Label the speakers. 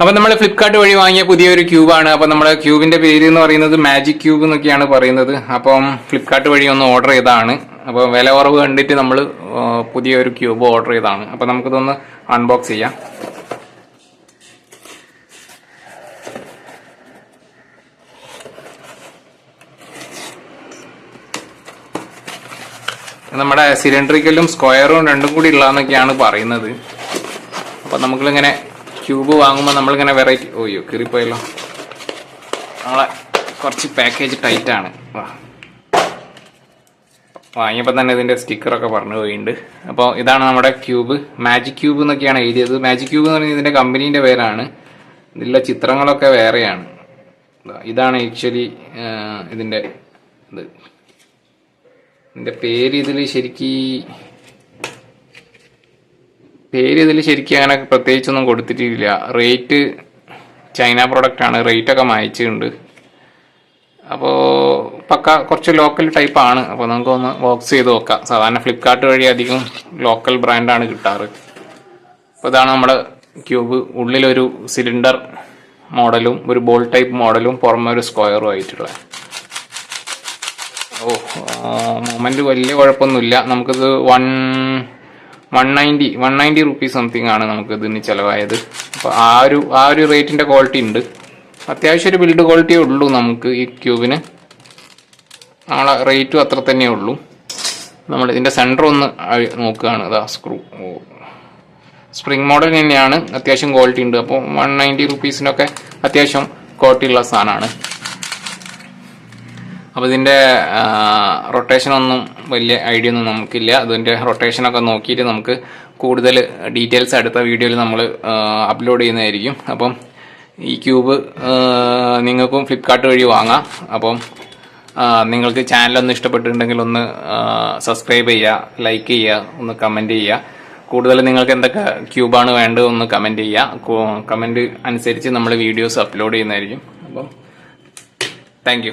Speaker 1: അപ്പൊ നമ്മൾ ഫ്ലിപ്കാർട്ട് വഴി വാങ്ങിയ പുതിയൊരു ക്യൂബാണ്. അപ്പൊ നമ്മുടെ ക്യൂബിന്റെ പേര് എന്ന് പറയുന്നത് മാജിക് ക്യൂബ് എന്നൊക്കെയാണ് പറയുന്നത്. അപ്പം ഫ്ലിപ്കാർട്ട് വഴി ഒന്ന് ഓർഡർ ചെയ്തതാണ്. അപ്പോൾ വില കുറവ് കണ്ടിട്ട് നമ്മൾ പുതിയൊരു ക്യൂബ് ഓർഡർ ചെയ്തതാണ്. അപ്പൊ നമുക്കിതൊന്ന് അൺബോക്സ് ചെയ്യാം. നമ്മുടെ സിലിണ്ടറിക്കലും സ്ക്വയറും രണ്ടും കൂടി ഉള്ളതെന്നൊക്കെയാണ് പറയുന്നത്. അപ്പൊ നമുക്കിങ്ങനെ ക്യൂബ് വാങ്ങുമ്പോൾ നമ്മളിങ്ങനെ വെറൈറ്റി ഓയ്യോ കീറിപ്പോയല്ലോ. നമ്മളെ കുറച്ച് പാക്കേജ് ടൈറ്റാണ് വാ. വാങ്ങിയപ്പോൾ തന്നെ ഇതിന്റെ സ്റ്റിക്കറൊക്കെ പറഞ്ഞു പോയിട്ടുണ്ട് അപ്പോൾ ഇതാണ് നമ്മുടെ ക്യൂബ്. മാജിക് ക്യൂബ് എന്നൊക്കെയാണ് എഴുതിയത്. മാജിക് ക്യൂബ് എന്ന് പറഞ്ഞാൽ ഇതിന്റെ കമ്പനീന്റെ പേരാണ്. ഇതിലെ ചിത്രങ്ങളൊക്കെ വേറെയാണ്. ഇതാണ് ആക്ച്വലി ഇതിന്റെ ഇത്. ഇതിന്റെ പേര് ഇതിൽ ശരിക്ക് പേര് ഇതിൽ ശരിക്കും അങ്ങനെ പ്രത്യേകിച്ചൊന്നും കൊടുത്തിട്ടില്ല. റേറ്റ് ചൈന പ്രൊഡക്റ്റ് ആണ്. റേറ്റ് ഒക്കെ മായച്ചിട്ടുണ്ട്. അപ്പോൾ പക്ക കുറച്ച് ലോക്കൽ ടൈപ്പ് ആണ്. അപ്പോൾ നമുക്കൊന്ന് ബോക്സ് ചെയ്ത് നോക്കാം. സാധാരണ ഫ്ലിപ്കാർട്ട് വഴി അധികം ലോക്കൽ ബ്രാൻഡാണ് കിട്ടാറ്. അപ്പോൾ ഇതാണ് നമ്മുടെ ക്യൂബ് ഉള്ളിലൊരു സിലിണ്ടർ മോഡലും ഒരു ബോൾ ടൈപ്പ് മോഡലും പുറമെ ഒരു സ്ക്വയറും ആയിട്ടുള്ള ഓ മൊമെന്റ് വലിയ കുഴപ്പമൊന്നുമില്ല. നമുക്കിത് one one ninety one ninety rupees something ആണ് നമുക്ക് ഇതിന് ചിലവായത്. അപ്പോൾ ആ ഒരു ആ ഒരു റേറ്റിന്റെ ക്വാളിറ്റി ഉണ്ട്. അത്യാവശ്യം ഒരു ബിൽഡ് ക്വാളിറ്റിയേ ഉള്ളൂ നമുക്ക് ഈ ക്യൂബിന് നമ്മളെ റേറ്റും അത്ര തന്നെ ഉള്ളൂ. നമ്മൾ ഇതിന്റെ സെന്റർ ഒന്ന് നോക്കുകയാണ്. അതാ സ്ക്രൂ സ്പ്രിംഗ് മോഡൽ തന്നെയാണ്. അത്യാവശ്യം ക്വാളിറ്റി ഉണ്ട്. അപ്പോൾ വൺ നയന്റി റുപ്പീസിനൊക്കെ അത്യാവശ്യം ക്വാളിറ്റി ഉള്ള സാധനമാണ്. അപ്പോൾ ഇതിന്റെ റൊട്ടേഷനൊന്നും വലിയ ഐഡിയ ഒന്നും നമുക്കില്ല. അതിന്റെ റൊട്ടേഷനൊക്കെ നോക്കിയിട്ട് നമുക്ക് കൂടുതൽ ഡീറ്റെയിൽസ് അടുത്ത വീഡിയോയിൽ നമ്മൾ അപ്ലോഡ് ചെയ്യുന്നതായിരിക്കും. അപ്പം ഈ ക്യൂബ് നിങ്ങൾക്കും ഫ്ലിപ്കാർട്ട് വഴി വാങ്ങാം. അപ്പം നിങ്ങൾക്ക് ചാനലൊന്ന് ഇഷ്ടപ്പെട്ടിട്ടുണ്ടെങ്കിൽ ഒന്ന് സബ്സ്ക്രൈബ് ചെയ്യുക ലൈക്ക് ചെയ്യുക ഒന്ന് കമന്റ് ചെയ്യുക. കൂടുതൽ നിങ്ങൾക്ക് എന്തൊക്കെ ക്യൂബാണ് വേണ്ടത് ഒന്ന് കമന്റ് ചെയ്യുക. കമന്റ് അനുസരിച്ച് നമ്മൾ വീഡിയോസ് അപ്ലോഡ് ചെയ്യുന്നതായിരിക്കും. അപ്പം താങ്ക്